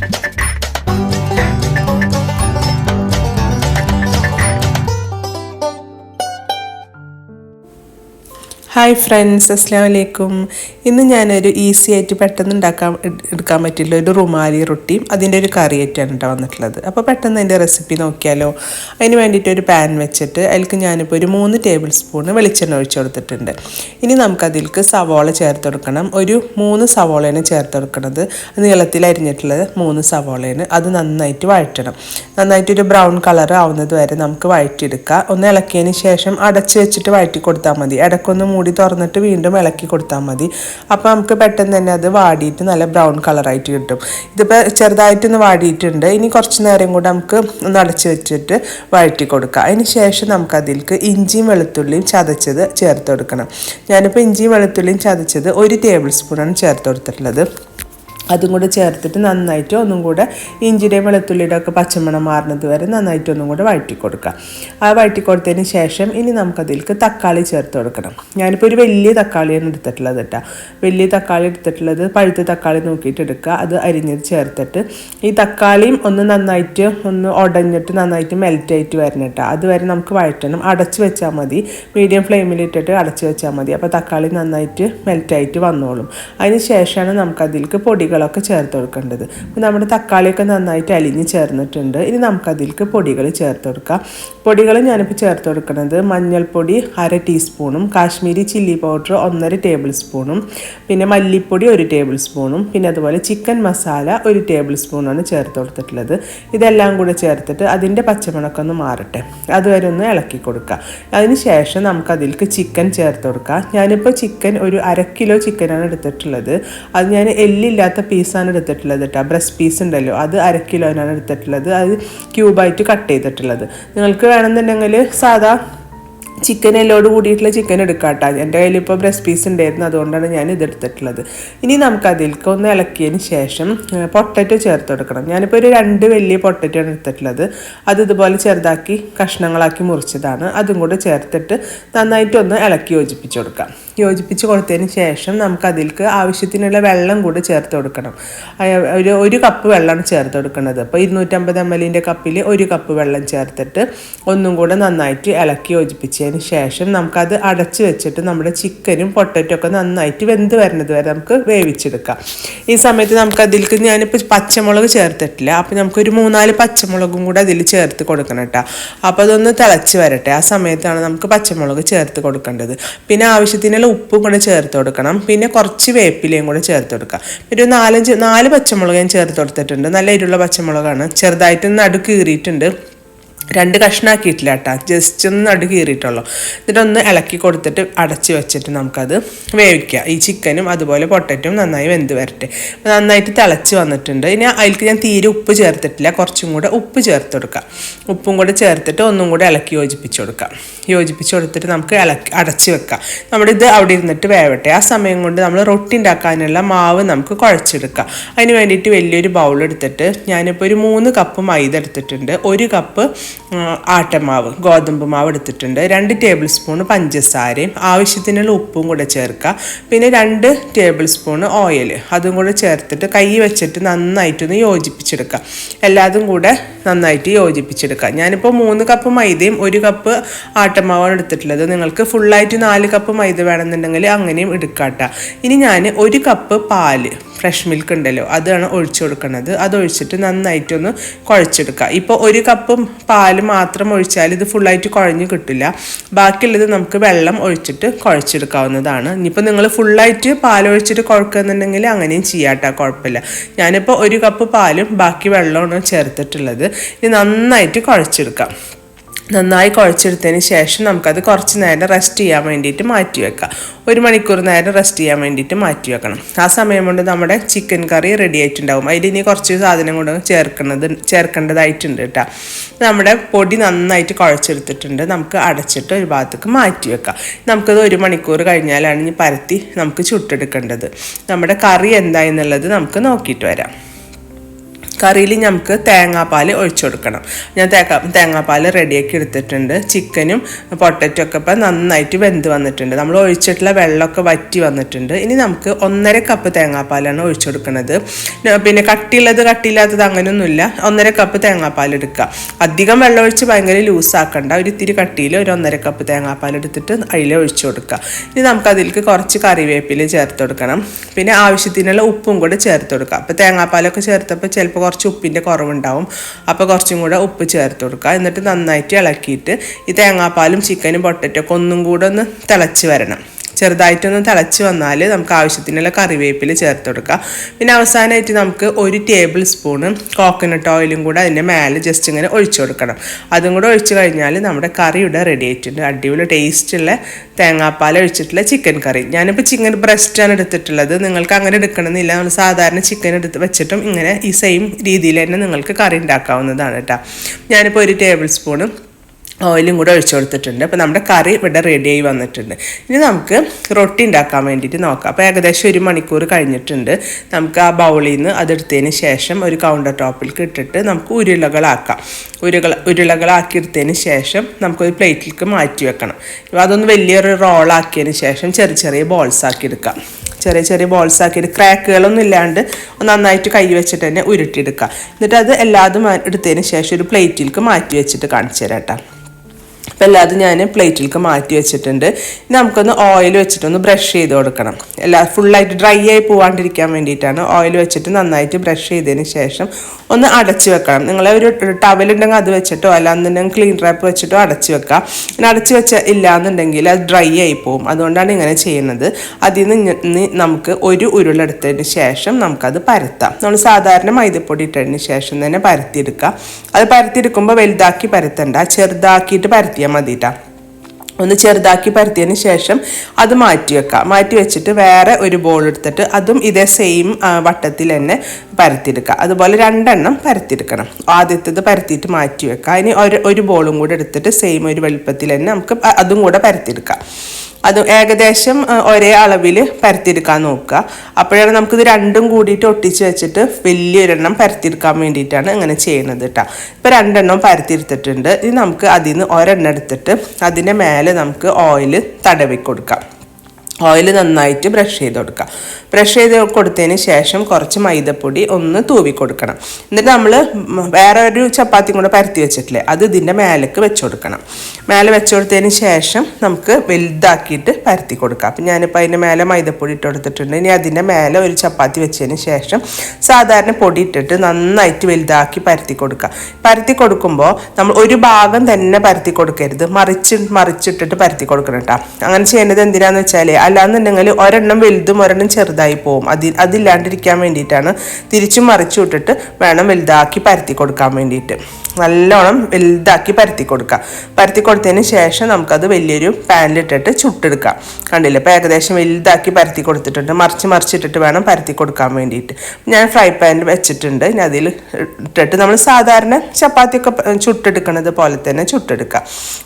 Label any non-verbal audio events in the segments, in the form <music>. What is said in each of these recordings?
Thank <laughs> you. Hi friends അസ്സാം വലൈക്കും ഇന്ന് ഞാനൊരു ഈസി ആയിട്ട് പെട്ടെന്ന് ഉണ്ടാക്കാൻ എടുക്കാൻ പറ്റില്ല. ഒരു റുമാലി റൊട്ടിയും അതിന്റെ ഒരു കറിയായിട്ടാണ് കേട്ടോ വന്നിട്ടുള്ളത്. അപ്പോൾ പെട്ടെന്ന് അതിന്റെ റെസിപ്പി നോക്കിയാലോ. അതിന് വേണ്ടിയിട്ട് ഒരു പാൻ വെച്ചിട്ട് അതിലേക്ക് ഞാനിപ്പോൾ ഒരു മൂന്ന് ടേബിൾ സ്പൂൺ വെളിച്ചെണ്ണ ഒഴിച്ചു കൊടുത്തിട്ടുണ്ട്. ഇനി നമുക്കതിലേക്ക് സവോള ചേർത്ത് കൊടുക്കണം. ഒരു മൂന്ന് സവോളയാണ് ചേർത്ത് കൊടുക്കുന്നത്. നീളത്തിൽ അരിഞ്ഞിട്ടുള്ളത് മൂന്ന് സവോളയാണ്. അത് നന്നായിട്ട് വഴറ്റണം. നന്നായിട്ടൊരു ബ്രൗൺ കളർ ആവുന്നത് വരെ നമുക്ക് വഴറ്റിയെടുക്കുക ഒന്ന് ഇളക്കിയതിന് ശേഷം അടച്ച് വെച്ചിട്ട് വഴറ്റി കൊടുത്താൽ മതി. ഇടയ്ക്കൊന്ന് മൂടി തുറന്നിട്ട് വീണ്ടും ഇളക്കി കൊടുത്താൽ മതി. അപ്പോൾ നമുക്ക് പെട്ടെന്ന് തന്നെ അത് വാടിയിട്ട് നല്ല ബ്രൗൺ കളറായിട്ട് കിട്ടും. ഇതിപ്പോൾ ചെറുതായിട്ടൊന്ന് വാടിയിട്ടുണ്ട്. ഇനി കുറച്ച് നേരം കൂടെ നമുക്ക് ഒന്ന് അടച്ച് വെച്ചിട്ട് വഴറ്റി കൊടുക്കുക അതിന് ശേഷം നമുക്ക് അതിലേക്ക് ഇഞ്ചിയും വെളുത്തുള്ളിയും ചതച്ചത് ചേർത്ത് കൊടുക്കണം. ഞാനിപ്പോൾ ഇഞ്ചിയും വെളുത്തുള്ളിയും ചതച്ചത് ഒരു ടേബിൾ സ്പൂണാണ് ചേർത്ത് കൊടുത്തിട്ടുള്ളത്. അതും കൂടെ ചേർത്തിട്ട് നന്നായിട്ട് ഒന്നും കൂടെ ഇഞ്ചിയുടെയും വെളുത്തുള്ളിയുടെ ഒക്കെ പച്ചമണം മാറുന്നത് വരെ നന്നായിട്ട് ഒന്നും കൂടെ വഴറ്റി കൊടുക്കുക ആ വഴറ്റി കൊടുത്തതിന് ശേഷം ഇനി നമുക്കതിലേക്ക് തക്കാളി ചേർത്ത് കൊടുക്കണം. ഞാനിപ്പോൾ ഒരു വലിയ തക്കാളിയാണ് എടുത്തിട്ടുള്ളത് കേട്ടോ. വലിയ തക്കാളി എടുത്തിട്ടുള്ളത് പഴുത്ത തക്കാളി നോക്കിയിട്ട് എടുക്കുക. അത് അരിഞ്ഞത് ചേർത്തിട്ട് ഈ തക്കാളിയും ഒന്ന് നന്നായിട്ട് ഒന്ന് ഉടഞ്ഞിട്ട് നന്നായിട്ട് മെൽറ്റ് ആയിട്ട് വരണം കേട്ടോ. അതുവരെ നമുക്ക് വഴറ്റണം. അടച്ച് വെച്ചാൽ മതി. മീഡിയം ഫ്ലെയിമിലിട്ടിട്ട് അടച്ച് വെച്ചാൽ മതി. അപ്പോൾ തക്കാളി നന്നായിട്ട് മെൽറ്റായിട്ട് വന്നോളും. അതിന് ശേഷമാണ് നമുക്ക് അതിലേക്ക് പൊടികളൊക്കെ ചേർത്ത് കൊടുക്കേണ്ടത്. നമ്മുടെ തക്കാളിയൊക്കെ നന്നായിട്ട് അലിഞ്ഞ് ചേർന്നിട്ടുണ്ട്. ഇനി നമുക്കതിലേക്ക് പൊടികൾ ചേർത്ത് കൊടുക്കാം. പൊടികൾ ഞാനിപ്പോൾ ചേർത്ത് കൊടുക്കുന്നത് മഞ്ഞൾപ്പൊടി അര ടീസ്പൂണും കാശ്മീരി ചില്ലി പൗഡർ ഒന്നര ടേബിൾ സ്പൂണും പിന്നെ മല്ലിപ്പൊടി ഒരു ടേബിൾ സ്പൂണും പിന്നെ അതുപോലെ ചിക്കൻ മസാല ഒരു ടേബിൾ സ്പൂണാണ് ചേർത്ത് കൊടുത്തിട്ടുള്ളത്. ഇതെല്ലാം കൂടെ ചേർത്തിട്ട് അതിന്റെ പച്ചമണക്കൊന്ന് മാറട്ടെ. അതുവരെ ഒന്ന് ഇളക്കി കൊടുക്കുക. അതിന് ശേഷം നമുക്ക് അതിലേക്ക് ചിക്കൻ ചേർത്ത് കൊടുക്കുക ഞാനിപ്പോൾ ചിക്കൻ ഒരു അര കിലോ ചിക്കനാണ് എടുത്തിട്ടുള്ളത്. അത് ഞാൻ എല്ലില്ലാത്ത പീസാണ് എടുത്തിട്ടുള്ളത് കേട്ടോ ബ്രസ്റ്റ് പീസ് ഉണ്ടല്ലോ. അത് അര കിലോനാണ് എടുത്തിട്ടുള്ളത്. അത് ക്യൂബായിട്ട് കട്ട് ചെയ്തിട്ടുള്ളത്. നിങ്ങൾക്ക് വേണമെന്നുണ്ടെങ്കിൽ സാധാ ചിക്കൻ എല്ലോട് കൂടിയിട്ടുള്ള ചിക്കൻ എടുക്കാം കേട്ടോ എന്റെ കയ്യിൽ ഇപ്പോൾ ബ്രസ്റ്റ് പീസ് ഉണ്ടായിരുന്നു. അതുകൊണ്ടാണ് ഞാൻ ഇത് എടുത്തിട്ടുള്ളത്. ഇനി നമുക്ക് അതിലേക്ക് ഒന്ന് ഇളക്കിയതിന് ശേഷം പൊട്ടറ്റോ ചേർത്ത് കൊടുക്കണം. ഞാനിപ്പോൾ ഒരു രണ്ട് വലിയ പൊട്ടറ്റോ ആണ് എടുത്തിട്ടുള്ളത്. അത് ഇതുപോലെ ചെറുതാക്കി കഷ്ണങ്ങളാക്കി മുറിച്ചതാണ്. അതും കൂടെ ചേർത്തിട്ട് നന്നായിട്ടൊന്ന് ഇളക്കി യോജിപ്പിച്ച് കൊടുക്കാം. യോജിപ്പിച്ച് കൊടുത്തതിന് ശേഷം നമുക്ക് അതിലേക്ക് ആവശ്യത്തിനുള്ള വെള്ളം കൂടെ ചേർത്ത് കൊടുക്കണം. ഒരു ഒരു കപ്പ് വെള്ളമാണ് ചേർത്ത് കൊടുക്കുന്നത്. അപ്പോൾ ഇരുന്നൂറ്റമ്പത് എം എല്ലിന്റെ കപ്പിൽ ഒരു കപ്പ് വെള്ളം ചേർത്തിട്ട് ഒന്നും കൂടെ നന്നായിട്ട് ഇളക്കി യോജിപ്പിച്ചതിന് ശേഷം നമുക്കത് അടച്ച് വെച്ചിട്ട് നമ്മുടെ ചിക്കനും പൊട്ടറ്റോ ഒക്കെ നന്നായിട്ട് വെന്ത് വരുന്നത് വരെ നമുക്ക് വേവിച്ചെടുക്കാം. ഈ സമയത്ത് നമുക്ക് അതിലേക്ക് ഞാനിപ്പോൾ പച്ചമുളക് ചേർത്തിട്ടില്ല. അപ്പോൾ നമുക്കൊരു മൂന്നാൽ പച്ചമുളകും കൂടെ അതിൽ ചേർത്ത് കൊടുക്കണം കേട്ടോ. അപ്പോൾ അതൊന്ന് തിളച്ച് വരട്ടെ. ആ സമയത്താണ് നമുക്ക് പച്ചമുളക് ചേർത്ത് കൊടുക്കേണ്ടത്. പിന്നെ ആവശ്യത്തിനുള്ള ഉപ്പും കൂടെ ചേർത്ത് കൊടുക്കണം. പിന്നെ കുറച്ച് വേപ്പിലയും കൂടെ ചേർത്ത് കൊടുക്കാം. ഒരു നാലഞ്ച് നാല് പച്ചമുളക് ഞാൻ ചേർത്ത് കൊടുത്തിട്ടുണ്ട്. നല്ല ഇരുള്ള പച്ചമുളകാണ്. ചെറുതായിട്ട് നടു കീറിയിട്ടുണ്ട്. രണ്ട് കഷ്ണാക്കിയിട്ടില്ല കേട്ടോ. ജസ്റ്റ് ഒന്ന് നടു കീറിയിട്ടുള്ളൂ. എന്നിട്ട് ഒന്ന് ഇളക്കി കൊടുത്തിട്ട് അടച്ച് വെച്ചിട്ട് നമുക്കത് വേവിക്കുക ഈ ചിക്കനും അതുപോലെ പൊട്ടറ്റും നന്നായി വെന്ത് വരട്ടെ. അപ്പോൾ നന്നായിട്ട് തിളച്ച് വന്നിട്ടുണ്ട്. ഇനി അതിലേക്ക് ഞാൻ തീരെ ഉപ്പ് ചേർത്തിട്ടില്ല. കുറച്ചും കൂടെ ഉപ്പ് ചേർത്ത് കൊടുക്കാം. ഉപ്പും കൂടെ ചേർത്തിട്ട് ഒന്നും കൂടെ ഇളക്കി യോജിപ്പിച്ച് കൊടുക്കാം. യോജിപ്പിച്ച് കൊടുത്തിട്ട് നമുക്ക് ഇളക്കി അടച്ച് വെക്കാം. നമ്മുടെ ഇത് അവിടെ ഇരുന്നിട്ട് വേവട്ടെ. ആ സമയം കൊണ്ട് നമ്മൾ റൊട്ടി ഉണ്ടാക്കാനുള്ള മാവ് നമുക്ക് കുഴച്ചെടുക്കാം. അതിന് വേണ്ടിയിട്ട് വലിയൊരു ബൗൾ എടുത്തിട്ട് ഞാനിപ്പോൾ ഒരു മൂന്ന് കപ്പ് മൈദ എടുത്തിട്ടുണ്ട്. ഒരു കപ്പ് ആട്ടമാവ് ഗോതമ്പ് മാവ് എടുത്തിട്ടുണ്ട്. രണ്ട് ടേബിൾ സ്പൂൺ പഞ്ചസാരയും ആവശ്യത്തിനുള്ള ഉപ്പും കൂടെ ചേർക്കുക. പിന്നെ രണ്ട് ടേബിൾ സ്പൂൺ ഓയിൽ അതും കൂടെ ചേർത്തിട്ട് കൈ വെച്ചിട്ട് നന്നായിട്ടൊന്ന് യോജിപ്പിച്ചെടുക്കുക. എല്ലാതും കൂടെ നന്നായിട്ട് യോജിപ്പിച്ചെടുക്കുക. ഞാനിപ്പോൾ മൂന്ന് കപ്പ് മൈദയും ഒരു കപ്പ് ആട്ടമാവാണ് എടുത്തിട്ടുള്ളത്. നിങ്ങൾക്ക് ഫുള്ളായിട്ട് നാല് കപ്പ് മൈദ വേണമെന്നുണ്ടെങ്കിൽ അങ്ങനെയും എടുക്കാട്ട. ഇനി ഞാൻ ഒരു കപ്പ് പാൽ ഫ്രഷ് മിൽക്ക് ഉണ്ടല്ലോ അതാണ് ഒഴിച്ചു കൊടുക്കുന്നത് അത് ഒഴിച്ചിട്ട് നന്നായിട്ടൊന്ന് കുഴച്ചെടുക്കുക ഇപ്പോൾ ഒരു കപ്പ് പാൽ മാത്രം ഒഴിച്ചാൽ ഇത് ഫുള്ളായിട്ട് കുഴഞ്ഞ് കിട്ടില്ല. ബാക്കിയുള്ളത് നമുക്ക് വെള്ളം ഒഴിച്ചിട്ട് കുഴച്ചെടുക്കാവുന്നതാണ്. ഇനിയിപ്പോൾ നിങ്ങൾ ഫുള്ളായിട്ട് പാൽ ഒഴിച്ചിട്ട് കുഴക്കുന്നുണ്ടെങ്കിൽ അങ്ങനെയും ചെയ്യാട്ടോ കുഴപ്പമില്ല. ഞാനിപ്പോൾ ഒരു കപ്പ് പാലും ബാക്കി വെള്ളമാണ് ചേർത്തിട്ടുള്ളത്. ഇത് നന്നായിട്ട് കുഴച്ചെടുക്കാം. നന്നായി കുഴച്ചെടുത്തതിന് ശേഷം നമുക്കത് കുറച്ച് നേരം റെസ്റ്റ് ചെയ്യാൻ വേണ്ടിയിട്ട് മാറ്റി വെക്കാം. ഒരു മണിക്കൂർ നേരം റെസ്റ്റ് ചെയ്യാൻ വേണ്ടിയിട്ട് മാറ്റി വെക്കണം. ആ സമയം കൊണ്ട് നമ്മുടെ ചിക്കൻ കറി റെഡി ആയിട്ടുണ്ടാവും. അതിൽ ഇനി കുറച്ച് സാധനം കൂടെ ചേർക്കുന്നത് ചേർക്കേണ്ടതായിട്ടുണ്ട് കേട്ടോ. നമ്മുടെ പൊടി നന്നായിട്ട് കുഴച്ചെടുത്തിട്ടുണ്ട്. നമുക്ക് അടച്ചിട്ട് ഒരു ഭാഗത്തേക്ക് മാറ്റി വെക്കാം. നമുക്കത് ഒരു മണിക്കൂർ കഴിഞ്ഞാലാണ് ഇനി പരത്തി നമുക്ക് ചുട്ടെടുക്കേണ്ടത്. നമ്മുടെ കറി എന്തായെന്നുള്ളത് നമുക്ക് നോക്കിയിട്ട് വരാം. കറിയിൽ നമുക്ക് തേങ്ങാപ്പാൽ ഒഴിച്ചു കൊടുക്കണം. ഞാൻ തേങ്ങ തേങ്ങാപ്പാൽ റെഡിയാക്കി എടുത്തിട്ടുണ്ട്. ചിക്കനും പൊട്ടറ്റോ ഒക്കെ ഇപ്പം നന്നായിട്ട് വെന്ത് വന്നിട്ടുണ്ട്. നമ്മൾ ഒഴിച്ചിട്ടുള്ള വെള്ളമൊക്കെ വറ്റി വന്നിട്ടുണ്ട്. ഇനി നമുക്ക് ഒന്നര കപ്പ് തേങ്ങാപ്പാലാണ് ഒഴിച്ചു കൊടുക്കുന്നത്. പിന്നെ കട്ടിയുള്ളത് കട്ടിയില്ലാത്തത് അങ്ങനെയൊന്നുമില്ല. ഒന്നര കപ്പ് തേങ്ങാപ്പാൽ എടുക്കുക. അധികം വെള്ളം ഒഴിച്ച് ഭയങ്കര ലൂസാക്കണ്ട ഒരു ഇത്തിരി കട്ടിയിൽ ഒരു ഒന്നര കപ്പ് തേങ്ങാപ്പാൽ എടുത്തിട്ട് അതിൽ ഒഴിച്ചു കൊടുക്കുക. ഇനി നമുക്ക് അതിലേക്ക് കുറച്ച് കറിവേപ്പില ചേർത്ത് കൊടുക്കണം. പിന്നെ ആവശ്യത്തിനുള്ള ഉപ്പും കൂടെ ചേർത്ത് കൊടുക്കുക. അപ്പോൾ തേങ്ങാപ്പാലൊക്കെ ചേർത്തപ്പോൾ ചിലപ്പോൾ കുറച്ച് ഉപ്പിന്റെ കുറവുണ്ടാവും. അപ്പോൾ കുറച്ചും കൂടെ ഉപ്പ് ചേർത്ത് കൊടുക്കുക. എന്നിട്ട് നന്നായിട്ട് ഇളക്കിയിട്ട് ഈ തേങ്ങാപ്പാലും ചിക്കനും പൊട്ടറ്റൊക്കെ ഒന്നും കൂടെ ഒന്ന് തിളച്ച് വരണം. ചെറുതായിട്ടൊന്ന് തിളച്ച് വന്നാൽ നമുക്ക് ആവശ്യത്തിനുള്ള കറിവേപ്പില ചേർത്ത് കൊടുക്കാം. പിന്നെ അവസാനമായിട്ട് നമുക്ക് ഒരു ടേബിൾ സ്പൂണ് കോക്കനട്ട് ഓയിലും കൂടെ അതിന്റെ മേലെ ജസ്റ്റ് ഇങ്ങനെ ഒഴിച്ചു കൊടുക്കണം. അതും കൂടെ ഒഴിച്ചു കഴിഞ്ഞാൽ നമ്മുടെ കറി ഇവിടെ റെഡി ആയിട്ടുണ്ട്. അടിപൊളി ടേസ്റ്റുള്ള തേങ്ങാപ്പാൽ ഒഴിച്ചിട്ടുള്ള ചിക്കൻ കറി. ഞാനിപ്പോൾ ചിക്കൻ ബ്രസ്റ്റാണ് എടുത്തിട്ടുള്ളത്. നിങ്ങൾക്ക് അങ്ങനെ എടുക്കണമെന്നില്ല. നമ്മൾ സാധാരണ ചിക്കൻ എടുത്ത് വെച്ചിട്ടും ഇങ്ങനെ ഈ സെയിം രീതിയിൽ തന്നെ നിങ്ങൾക്ക് കറി ഉണ്ടാക്കാവുന്നതാണ് കേട്ടോ. ഞാനിപ്പോൾ ഒരു ടേബിൾ സ്പൂണ് ഓയിലും കൂടെ ഒഴിച്ചു കൊടുത്തിട്ടുണ്ട്. അപ്പോൾ നമ്മുടെ കറി ഇവിടെ റെഡിയായി വന്നിട്ടുണ്ട്. ഇനി നമുക്ക് റൊട്ടി ഉണ്ടാക്കാൻ വേണ്ടിയിട്ട് നോക്കാം. അപ്പോൾ ഏകദേശം ഒരു മണിക്കൂർ കഴിഞ്ഞിട്ടുണ്ട്. നമുക്ക് ആ ബൗളിൽ നിന്ന് അതെടുത്തതിന് ശേഷം ഒരു കൗണ്ടർ ടോപ്പിലേക്ക് ഇട്ടിട്ട് നമുക്ക് ഉരുളകളാക്കാം. ഉരുകൾ ഉരുളകളാക്കി എടുത്തതിന് ശേഷം നമുക്കൊരു പ്ലേറ്റിലേക്ക് മാറ്റി വെക്കണം. അതൊന്ന് വലിയൊരു റോളാക്കിയതിന് ശേഷം ചെറിയ ചെറിയ ബോൾസ് ആക്കി എടുക്കാം. ചെറിയ ചെറിയ ബോൾസ് ആക്കിയിട്ട് ക്രാക്കുകളൊന്നും ഇല്ലാണ്ട് നന്നായിട്ട് കൈ വെച്ചിട്ട് തന്നെ ഉരുട്ടിയെടുക്കുക എന്നിട്ട് അത് എല്ലാതും എടുത്തതിന് ശേഷം ഒരു പ്ലേറ്റിലേക്ക് മാറ്റി വെച്ചിട്ട് കാണിച്ചു തരാം കേട്ടോ. അപ്പോൾ അത് ഞാൻ പ്ലേറ്റിലേക്ക് മാറ്റി വെച്ചിട്ടുണ്ട്. നമുക്കൊന്ന് ഓയിൽ വെച്ചിട്ടൊന്ന് ബ്രഷ് ചെയ്ത് കൊടുക്കണം. എല്ലാ ഫുള്ളായിട്ട് ഡ്രൈ ആയി പോവാണ്ടിരിക്കാൻ വേണ്ടിയിട്ടാണ് ഓയിൽ വെച്ചിട്ട് നന്നായിട്ട് ബ്രഷ് ചെയ്തതിന് ശേഷം ഒന്ന് അടച്ച് വെക്കണം. നിങ്ങൾ ഒരു ടവലുണ്ടെങ്കിൽ അത് വെച്ചിട്ടോ അല്ലാന്നുണ്ടെങ്കിൽ ക്ലീൻ റാപ്പ് വെച്ചിട്ടോ അടച്ച് വെക്കാം പിന്നെ അടച്ച് വെച്ച ഇല്ലാന്നുണ്ടെങ്കിൽ അത് ഡ്രൈ ആയി പോകും അതുകൊണ്ടാണ് ഇങ്ങനെ ചെയ്യുന്നത്. അതിൽ നിന്ന് നമുക്ക് ഒരു ഉരുളെടുത്തതിന് ശേഷം നമുക്കത് പരത്താം. നമ്മൾ സാധാരണ മൈദപ്പൊടി ഇട്ടതിന് ശേഷം തന്നെ പരത്തിയെടുക്കാം അത് പരത്തിയെടുക്കുമ്പോൾ വലുതാക്കി പരത്തണ്ട. ചെറുതാക്കിയിട്ട് പരത്തിയാൽ മതിട്ടാ. ഒന്ന് ചെറുതാക്കി പരത്തിയതിന് ശേഷം അത് മാറ്റി വെക്കാം. മാറ്റി വെച്ചിട്ട് വേറെ ഒരു ബോൾ എടുത്തിട്ട് അതും ഇതേ സെയിം വട്ടത്തിൽ തന്നെ പരത്തിയെടുക്കുക അതുപോലെ രണ്ടെണ്ണം പരത്തിയെടുക്കണം. ആദ്യത്തേത് പരത്തിയിട്ട് മാറ്റി വെക്കുക ഇനി ഒരു ഒരു ബോളും കൂടെ എടുത്തിട്ട് സെയിം ഒരു വലുപ്പത്തിൽ തന്നെ നമുക്ക് അതും കൂടെ പരത്തിയെടുക്കാം. അത് ഏകദേശം ഒരേ അളവിൽ പരത്തിയെടുക്കാൻ നോക്കുക. അപ്പോഴാണ് നമുക്കിത് രണ്ടും കൂടിയിട്ട് ഒട്ടിച്ച് വെച്ചിട്ട് വലിയൊരെണ്ണം പരത്തിയെടുക്കാൻ വേണ്ടിയിട്ടാണ് ഇങ്ങനെ ചെയ്യുന്നത് കേട്ടോ ഇപ്പോൾ രണ്ടെണ്ണം പരത്തിയെടുത്തിട്ടുണ്ട്. ഇനി നമുക്ക് അതിൽ നിന്ന് ഒരെണ്ണം എടുത്തിട്ട് അതിന്റെ മേലെ നമുക്ക് ഓയിൽ തടവി കൊടുക്കാം. ഓയിൽ നന്നായിട്ട് ബ്രഷ് ചെയ്ത് കൊടുക്കുക ബ്രഷ് ചെയ്ത് കൊടുത്തതിന് ശേഷം കുറച്ച് മൈദപ്പൊടി ഒന്ന് തൂവി കൊടുക്കണം. എന്നിട്ട് നമ്മൾ വേറെ ഒരു ചപ്പാത്തി കൂടെ പരത്തി വെച്ചിട്ടില്ലേ അത് ഇതിന്റെ മേലേക്ക് വെച്ച് കൊടുക്കണം. മേലെ വെച്ച് കൊടുത്തതിന് ശേഷം നമുക്ക് വലുതാക്കിയിട്ട് പരത്തി കൊടുക്കാം. അപ്പം ഞാനിപ്പോൾ അതിന്റെ മേലെ മൈദപ്പൊടി ഇട്ട് കൊടുത്തിട്ടുണ്ട്. ഇനി അതിന്റെ മേലെ ഒരു ചപ്പാത്തി വെച്ചതിന് ശേഷം സാധാരണ പൊടി ഇട്ടിട്ട് നന്നായിട്ട് വലുതാക്കി പരത്തി കൊടുക്കുക പരത്തി കൊടുക്കുമ്പോൾ നമ്മൾ ഒരു ഭാഗം തന്നെ പരത്തി കൊടുക്കരുത്. മറിച്ച് മറിച്ചിട്ടിട്ട് പരത്തി കൊടുക്കണം കേട്ടോ അങ്ങനെ ചെയ്യുന്നത് എന്തിനാന്ന് വെച്ചാൽ അല്ലാന്നുണ്ടെങ്കിൽ ഒരെണ്ണം വലുതും ഒരെണ്ണം ചെറുതായി പോവും. അതിൽ അതില്ലാണ്ടിരിക്കാൻ വേണ്ടിയിട്ടാണ് തിരിച്ചും മറിച്ചു വിട്ടിട്ട് വേണം വലുതാക്കി പരത്തി കൊടുക്കാൻ വേണ്ടിയിട്ട്. നല്ലോണം വലുതാക്കി പരത്തി കൊടുക്കുക പരത്തി കൊടുത്തതിന് ശേഷം നമുക്കത് വലിയൊരു പാനിലിട്ടിട്ട് ചുട്ടെടുക്കാം. കണ്ടില്ലേ? അപ്പോൾ ഏകദേശം വലുതാക്കി പരത്തി കൊടുത്തിട്ടുണ്ട്. മറിച്ച് മറിച്ചിട്ടിട്ട് വേണം പരത്തി കൊടുക്കാൻ വേണ്ടിയിട്ട്. ഞാൻ ഫ്രൈ പാനിൽ വെച്ചിട്ടുണ്ട്. ഇനി അതിൽ ഇട്ടിട്ട് നമ്മൾ സാധാരണ ചപ്പാത്തിയൊക്കെ ചുട്ടെടുക്കുന്നത് പോലെ തന്നെ ചുട്ടെടുക്കുക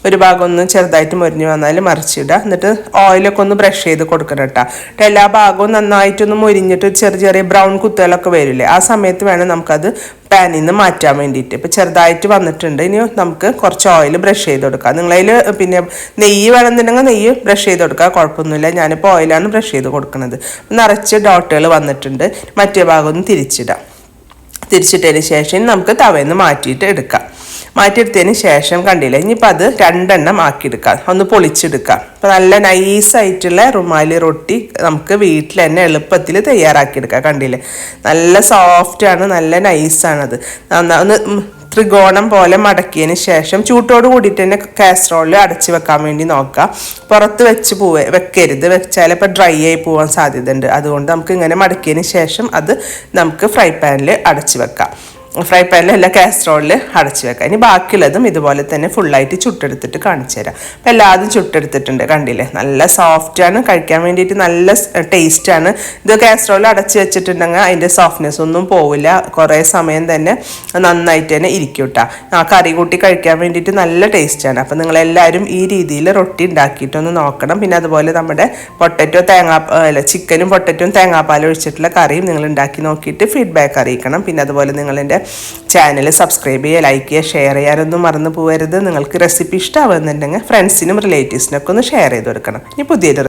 ഒരു ഭാഗം ഒന്ന് ചെറുതായിട്ട് മുരിഞ്ഞ് വന്നാൽ മറിച്ചിടുക. എന്നിട്ട് ഓയിലൊക്കെ ഒന്ന് ബ്രഷ് ചെയ്ത് കൊടുക്കണം കേട്ടോ എല്ലാ ഭാഗവും നന്നായിട്ടൊന്ന് മുരിഞ്ഞിട്ട് ചെറിയ ചെറിയ ബ്രൗൺ കുത്തുകളൊക്കെ വരില്ലേ? ആ സമയത്ത് വേണം നമുക്കത് പാനിൽ നിന്ന് മാറ്റാൻ വേണ്ടിയിട്ട്. ഇപ്പോൾ ചെറുതായിട്ട് വന്നിട്ടുണ്ട്. ഇനി നമുക്ക് കുറച്ച് ഓയിൽ ബ്രഷ് ചെയ്ത് കൊടുക്കാം. നിങ്ങളതിൽ പിന്നെ നെയ്യ് വേണമെന്നുണ്ടെങ്കിൽ നെയ്യ് ബ്രഷ് ചെയ്ത് കൊടുക്കുക കുഴപ്പമൊന്നുമില്ല. ഞാനിപ്പോൾ ഓയിലാണ് ബ്രഷ് ചെയ്ത് കൊടുക്കുന്നത്. നിറച്ച് ഡോട്ടുകൾ വന്നിട്ടുണ്ട്. മറ്റേ ഭാഗം ഒന്ന് തിരിച്ചിടാം. തിരിച്ചിട്ടതിന് ശേഷം നമുക്ക് തവയെന്ന് മാറ്റിയിട്ട് എടുക്കാം. മാറ്റിയെടുത്തതിന് ശേഷം കണ്ടില്ല? ഇനിയിപ്പോൾ അത് രണ്ടെണ്ണം ആക്കിയെടുക്കാം. ഒന്ന് പൊളിച്ചെടുക്കാം. അപ്പോൾ നല്ല നൈസായിട്ടുള്ള റുമാലി റൊട്ടി നമുക്ക് വീട്ടിൽ തന്നെ എളുപ്പത്തിൽ തയ്യാറാക്കിയെടുക്കാം. കണ്ടില്ലേ? നല്ല സോഫ്റ്റാണ് നല്ല നൈസാണത് ഒന്ന് ത്രികോണം പോലെ മടക്കിയതിന് ശേഷം ചൂട്ടോട് കൂടിയിട്ട് തന്നെ കാസറോളിൽ അടച്ചു വെക്കാൻ വേണ്ടി നോക്കുക. പുറത്ത് വെച്ച് പോവേ വെക്കരുത്. വെച്ചാൽ ഇപ്പോൾ ഡ്രൈ ആയി പോകാൻ സാധ്യതയുണ്ട്. അതുകൊണ്ട് നമുക്ക് ഇങ്ങനെ മടക്കിയതിന് ശേഷം അത് നമുക്ക് ഫ്രൈ പാനിൽ അടച്ചു വെക്കാം. ഫ്രൈ പാനിലല്ല കാസ്ട്രോളിൽ അടച്ചു വെക്കാം. ഇനി ബാക്കിയുള്ളതും ഇതുപോലെ തന്നെ ഫുള്ളായിട്ട് ചുട്ടെടുത്തിട്ട് കാണിച്ചു തരാം. അപ്പം എല്ലാതും ചുട്ടെടുത്തിട്ടുണ്ട് കണ്ടില്ലേ? നല്ല സോഫ്റ്റാണ് കഴിക്കാൻ വേണ്ടിയിട്ട് നല്ല ടേസ്റ്റാണ് ഇത് കാസ്ട്രോളിൽ അടച്ചു വെച്ചിട്ടുണ്ടെങ്കിൽ അതിന്റെ സോഫ്റ്റ്നെസ് ഒന്നും പോവില്ല. കുറേ സമയം തന്നെ നന്നായിട്ട് തന്നെ ഇരിക്കും കേട്ടോ ആ കറി കൂട്ടി കഴിക്കാൻ വേണ്ടിയിട്ട് നല്ല ടേസ്റ്റാണ് അപ്പം നിങ്ങളെല്ലാവരും ഈ രീതിയിൽ റൊട്ടി ഉണ്ടാക്കിയിട്ടൊന്ന് നോക്കണം. പിന്നെ അതുപോലെ നമ്മുടെ പൊട്ടറ്റോ തേങ്ങാ അല്ല ചിക്കനും പൊട്ടറ്റോയും തേങ്ങാപ്പാലും ഒഴിച്ചിട്ടുള്ള കറിയും നിങ്ങൾ ഉണ്ടാക്കി നോക്കിയിട്ട് ഫീഡ്ബാക്ക് അറിയിക്കണം. പിന്നെ അതുപോലെ നിങ്ങളെന്റെ ചാനൽ സബ്സ്ക്രൈബ് ചെയ്യുക ലൈക്ക് ചെയ്യുക ഷെയർ ചെയ്യാനൊന്നും മറന്നു പോകരുത് നിങ്ങൾക്ക് റെസിപ്പി ഇഷ്ടമാവുന്നുണ്ടെങ്കിൽ ഫ്രണ്ട്സിനും റിലേറ്റീവ്സിനൊക്കെ ഒന്ന് ഷെയർ ചെയ്ത് കൊടുക്കണം. ഇനി പുതിയൊരു